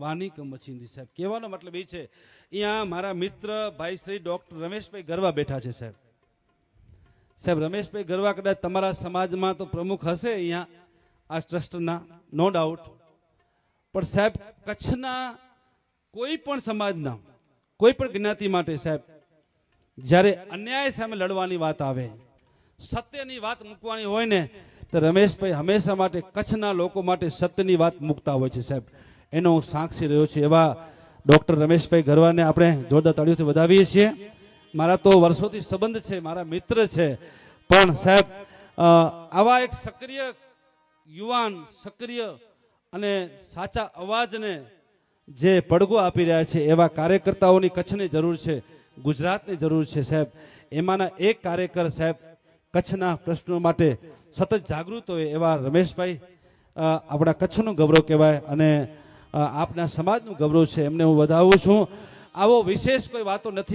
વાની કમ સાહેબ? કહેવાનો મતલબ એ છે, અહીંયા મારા મિત્ર ભાઈ શ્રી ડોક્ટર રમેશભાઈ ગરવા બેઠા છે, સાહેબ. સાહેબ, રમેશભાઈ ગરવા કદાચ તમારા સમાજમાં તો પ્રમુખ હશે અહીંયા, આ ટ્રસ્ટના, નો ડાઉટ પણ સાહેબ, કચ્છના કોઈ પણ સમાજના, કોઈ પણ જ્ઞાતિ માટે સાહેબ, જ્યારે અન્યાય સામે લડવાની વાત આવે, સત્યની વાત મૂકવાની હોય ને, તો રમેશભાઈ હંમેશા માટે કચ્છના લોકો માટે સત્યની વાત મૂકતા હોય છે, સાહેબ. એનો હું સાક્ષી રહ્યો છું એવા ડૉક્ટર રમેશભાઈ ગરવાને આપણે જોરદાર તાળીઓથી વધાવીએ છીએ. મારા તો વર્ષોથી સંબંધ છે, મારા મિત્ર છે, પણ સાહેબ આવા એક સક્રિય યુવાન, સક્રિય અને સાચા અવાજને જે પડઘો આપી રહ્યા છે, એવા કાર્યકર્તાઓની કચ્છની જરૂર છે, ગુજરાતની જરૂર છે, સાહેબ. એમાંના એક કાર્યકર, સાહેબ, કચ્છના પ્રશ્નો માટે સતત જાગૃત હોય એવા રમેશભાઈ આપણા કચ્છનું ગૌરવ કહેવાય અને આપના સમાજનું ગૌરવ છે એમને હું વધાવું છું. આવો વિશેષ કોઈ વાતો નથી.